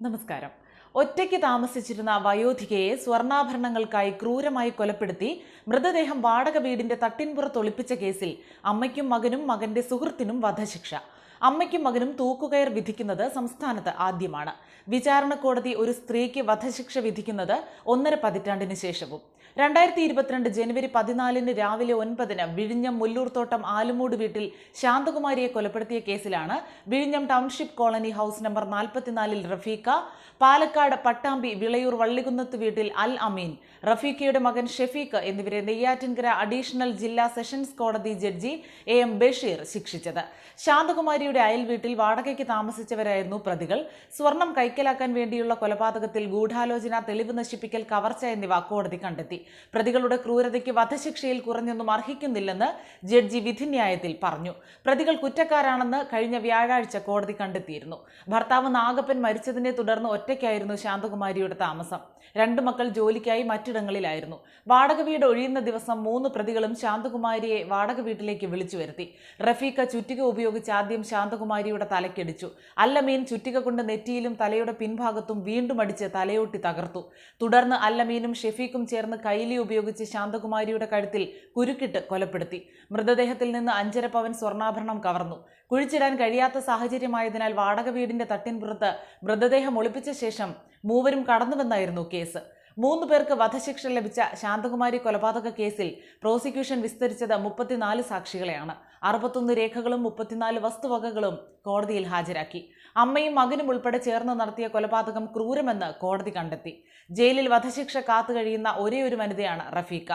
നമസ്കാരം. ഒറ്റയ്ക്ക് താമസിച്ചിരുന്ന വയോധികയെ സ്വർണാഭരണങ്ങൾക്കായി ക്രൂരമായി കൊലപ്പെടുത്തി മൃതദേഹം വാടക വീടിന്റെ തട്ടിൻപുറത്ത് ഒളിപ്പിച്ച കേസിൽ അമ്മയ്ക്കും മകനും മകന്റെ സുഹൃത്തിനും വധശിക്ഷ. അമ്മയ്ക്കും മകനും തൂക്കുകയർ വിധിക്കുന്നത് സംസ്ഥാനത്ത് ആദ്യമാണ്. വിചാരണ കോടതി ഒരു സ്ത്രീക്ക് വധശിക്ഷ വിധിക്കുന്നത് ഒന്നര പതിറ്റാണ്ടിന് ശേഷവും. രണ്ടായിരത്തി ഇരുപത്തിരണ്ട് ജനുവരി പതിനാലിന് രാവിലെ ഒൻപതിന് വിഴിഞ്ഞം മുല്ലൂർത്തോട്ടം ആലുമൂട് വീട്ടിൽ ശാന്തകുമാരിയെ കൊലപ്പെടുത്തിയ കേസിലാണ് വിഴിഞ്ഞം ടൗൺഷിപ്പ് കോളനി ഹൗസ് നമ്പർ നാൽപ്പത്തിനാലിൽ റഫീഖ പാലക്കാട് പട്ടാമ്പി വിളയൂർ വള്ളികുന്നത്ത് വീട്ടിൽ അൽ അമീൻ റഫീഖയുടെ മകൻ ഷെഫീഖ് എന്നിവരെ നെയ്യാറ്റിൻകര അഡീഷണൽ ജില്ലാ സെഷൻസ് കോടതി ജഡ്ജി എ എം ബഷീർ ശിക്ഷിച്ചത്. ശാന്തകുമാരിയുടെ അയൽ വീട്ടിൽ വാടകയ്ക്ക് താമസിച്ചവരായിരുന്നു പ്രതികൾ. സ്വർണം കൈക്കലാക്കാൻ വേണ്ടിയുള്ള കൊലപാതകത്തിൽ ഗൂഢാലോചന തെളിവ് നശിപ്പിക്കൽ കവർച്ച എന്നിവ കോടതി കണ്ടെത്തി. പ്രതികളുടെ ക്രൂരതയ്ക്ക് വധശിക്ഷയിൽ കുറഞ്ഞൊന്നും അർഹിക്കുന്നില്ലെന്ന് ജഡ്ജി വിധിന്യായത്തിൽ പറഞ്ഞു. പ്രതികൾ കുറ്റക്കാരാണെന്ന് കഴിഞ്ഞ വ്യാഴാഴ്ച കോടതി കണ്ടെത്തിയിരുന്നു. ഭർത്താവ് നാഗപ്പൻ മരിച്ചതിനെ തുടർന്ന് ഒറ്റയ്ക്കായിരുന്നു ശാന്തകുമാരിയുടെ താമസം. രണ്ട് മക്കൾ ജോലിക്കായി മറ്റിടങ്ങളിലായിരുന്നു. വാടക വീട് ഒഴിയുന്ന ദിവസം മൂന്ന് പ്രതികളും ശാന്തകുമാരിയെ വാടക വീട്ടിലേക്ക് വിളിച്ചു വരുത്തി. റഫീഖ ചുറ്റിക ഉപയോഗിച്ച് ആദ്യം ശാന്തകുമാരിയുടെ തലക്കടിച്ചു അല്ലമീൻ ചുറ്റിക കൊണ്ട് നെറ്റിയിലും തലയുടെ പിൻഭാഗത്തും വീണ്ടും അടിച്ച് തലയോട്ടി തകർത്തു. തുടർന്ന് അല്ലമീനും ഷെഫീഖും ചേർന്ന് കൈലി ഉപയോഗിച്ച് ശാന്തകുമാരിയുടെ കഴുത്തിൽ കുരുക്കിട്ട് കൊലപ്പെടുത്തി. മൃതദേഹത്തിൽ നിന്ന് അഞ്ചര പവൻ സ്വർണാഭരണം കവർന്നു. കുഴിച്ചിടാൻ കഴിയാത്ത സാഹചര്യമായതിനാൽ വാടക വീടിന്റെ തട്ടിൻപുറത്ത് മൃതദേഹം ഒളിപ്പിച്ച ശേഷം മൂവരും കടന്നുവെന്നായിരുന്നു കേസ്. മൂന്ന് പേർക്ക് വധശിക്ഷ ലഭിച്ച ശാന്തകുമാരി കൊലപാതക കേസിൽ പ്രോസിക്യൂഷൻ വിസ്തരിച്ചത് മുപ്പത്തിനാല് സാക്ഷികളെയാണ്. അറുപത്തൊന്ന് രേഖകളും മുപ്പത്തിനാല് വസ്തുവകകളും കോടതിയിൽ ഹാജരാക്കി. അമ്മയും മകനും ഉൾപ്പെടെ ചേർന്ന് നടത്തിയ കൊലപാതകം ക്രൂരമെന്ന് കോടതി കണ്ടെത്തി. ജയിലിൽ വധശിക്ഷ കാത്തുകഴിയുന്ന ഒരേ ഒരു വനിതയാണ് റഫീഖ.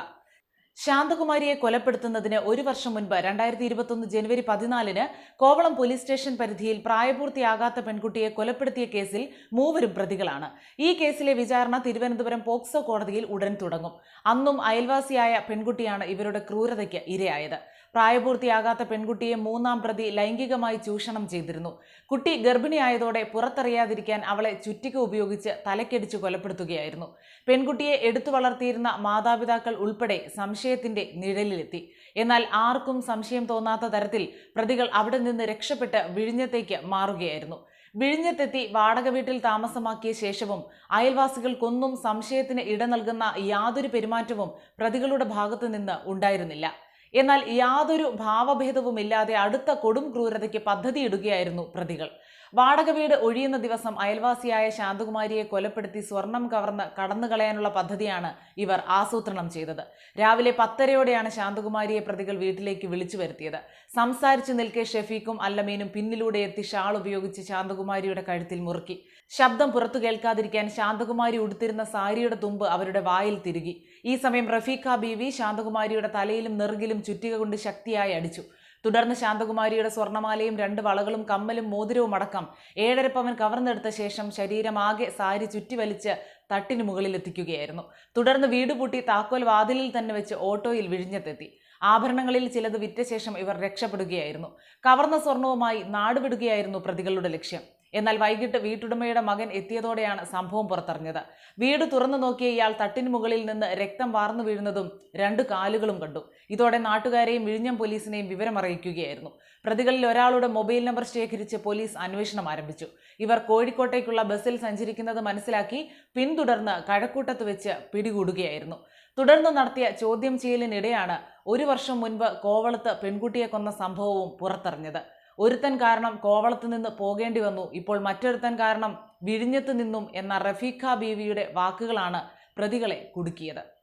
ശാന്തകുമാരിയെ കൊലപ്പെടുത്തുന്നതിന് ഒരു വർഷം മുൻപ് രണ്ടായിരത്തി ഇരുപത്തൊന്ന് ജനുവരി പതിനാലിന് കോവളം പോലീസ് സ്റ്റേഷൻ പരിധിയിൽ പ്രായപൂർത്തിയാകാത്ത പെൺകുട്ടിയെ കൊലപ്പെടുത്തിയ കേസിൽ മൂവരും പ്രതികളാണ്. ഈ കേസിലെ വിചാരണ തിരുവനന്തപുരം പോക്സോ കോടതിയിൽ ഉടൻ തുടങ്ങും. അന്നും അയൽവാസിയായ പെൺകുട്ടിയാണ് ഇവരുടെ ക്രൂരതയ്ക്ക് ഇരയായത്. പ്രായപൂർത്തിയാകാത്ത പെൺകുട്ടിയെ മൂന്നാം പ്രതി ലൈംഗികമായി ചൂഷണം ചെയ്തിരുന്നു. കുട്ടി ഗർഭിണിയായതോടെ പുറത്തറിയാതിരിക്കാൻ അവളെ ചുറ്റിക ഉപയോഗിച്ച് തലക്കടിച്ച് കൊലപ്പെടുത്തുകയായിരുന്നു. പെൺകുട്ടിയെ എടുത്തു വളർത്തിയിരുന്ന മാതാപിതാക്കൾ ഉൾപ്പെടെ സംശയത്തിന്റെ നിഴലിലെത്തി. എന്നാൽ ആർക്കും സംശയം തോന്നാത്ത തരത്തിൽ പ്രതികൾ അവിടെ നിന്ന് രക്ഷപ്പെട്ട് വിഴിഞ്ഞത്തേക്ക് മാറുകയായിരുന്നു. വിഴിഞ്ഞത്തെത്തി വാടക വീട്ടിൽ താമസമാക്കിയ ശേഷവും അയൽവാസികൾക്കൊന്നും സംശയത്തിന് ഇട നൽകുന്ന യാതൊരു പെരുമാറ്റവും പ്രതികളുടെ ഭാഗത്തു നിന്ന് ഉണ്ടായിരുന്നില്ല. എന്നാൽ യാതൊരു ഭാവഭേദവുമില്ലാതെ അടുത്ത കൊടും ക്രൂരതയ്ക്ക് പദ്ധതിയിടുകയായിരുന്നു പ്രതികൾ. വാടക വീട് ഒഴിയുന്ന ദിവസം അയൽവാസിയായ ശാന്തകുമാരിയെ കൊലപ്പെടുത്തി സ്വർണം കവർന്ന് കടന്നുകളയാനുള്ള പദ്ധതിയാണ് ഇവർ ആസൂത്രണം ചെയ്തത്. രാവിലെ പത്തരയോടെയാണ് ശാന്തകുമാരിയെ പ്രതികൾ വീട്ടിലേക്ക് വിളിച്ചു വരുത്തിയത്. സംസാരിച്ചു നിൽക്കെ ഷെഫീഖും അല്ലമീനും പിന്നിലൂടെ എത്തി ഷാൾ ഉപയോഗിച്ച് ശാന്തകുമാരിയുടെ കഴുത്തിൽ മുറുക്കി. ശബ്ദം പുറത്തു കേൾക്കാതിരിക്കാൻ ശാന്തകുമാരി ഉടുത്തിരുന്ന സാരിയുടെ തുമ്പ് അവരുടെ വായിൽ തിരുകി. ഈ സമയം റഫീഖ ബീവി ശാന്തകുമാരിയുടെ തലയിലും നെറുകിലും ചുറ്റിക കൊണ്ട് ശക്തിയായി അടിച്ചു. തുടർന്ന് ശാന്തകുമാരിയുടെ സ്വർണമാലയും രണ്ട് വളകളും കമ്മലും മോതിരവും അടക്കം ഏഴര പവൻ കവർന്നെടുത്ത ശേഷം ശരീരം ആകെ സാരി ചുറ്റിവലിച്ച് തട്ടിന് മുകളിൽ എത്തിക്കുകയായിരുന്നു തുടർന്ന് വീട് പൂട്ടി താക്കോൽ വാതിലിൽ തന്നെ വെച്ച് ഓട്ടോയിൽ വിഴിഞ്ഞത്തെത്തി. ആഭരണങ്ങളിൽ ചിലത് വിറ്റ ശേഷം ഇവർ രക്ഷപ്പെടുകയായിരുന്നു. കവർന്ന സ്വർണവുമായി നാടുവിടുകയായിരുന്നു പ്രതികളുടെ ലക്ഷ്യം. എന്നാൽ വൈകിട്ട് വീട്ടുടമയുടെ മകൻ എത്തിയതോടെയാണ് സംഭവം പുറത്തറിഞ്ഞത് വീട് തുറന്നു നോക്കിയ ഇയാൾ തട്ടിന് മുകളിൽ നിന്ന് രക്തം വാർന്നു വീഴുന്നതും രണ്ട് കാലുകളും കണ്ടു. ഇതോടെ നാട്ടുകാരെയും വിഴിഞ്ഞം പോലീസിനെയും വിവരമറിയിക്കുകയായിരുന്നു. പ്രതികളിൽ ഒരാളുടെ മൊബൈൽ നമ്പർ ശേഖരിച്ച് പോലീസ് അന്വേഷണം ആരംഭിച്ചു. ഇവർ കോഴിക്കോട്ടേക്കുള്ള ബസ്സിൽ സഞ്ചരിക്കുന്നത് മനസ്സിലാക്കി പിന്തുടർന്ന് കഴക്കൂട്ടത്ത് വെച്ച് പിടികൂടുകയായിരുന്നു. തുടർന്ന് നടത്തിയ ചോദ്യം ചെയ്യലിനിടെയാണ് ഒരു വർഷം മുൻപ് കോവളത്ത് പെൺകുട്ടിയെ കൊന്ന സംഭവവും പുറത്തറിഞ്ഞത് ഒരുത്തൻ കാരണം കോവളത്ത് നിന്ന് പോകേണ്ടി വന്നു. ഇപ്പോൾ മറ്റൊരുത്തൻ കാരണം വിഴിഞ്ഞത്ത് നിന്നും എന്ന റഫീഖ ബീവിയുടെ വാക്കുകളാണ് പ്രതികളെ കുടുക്കിയത്.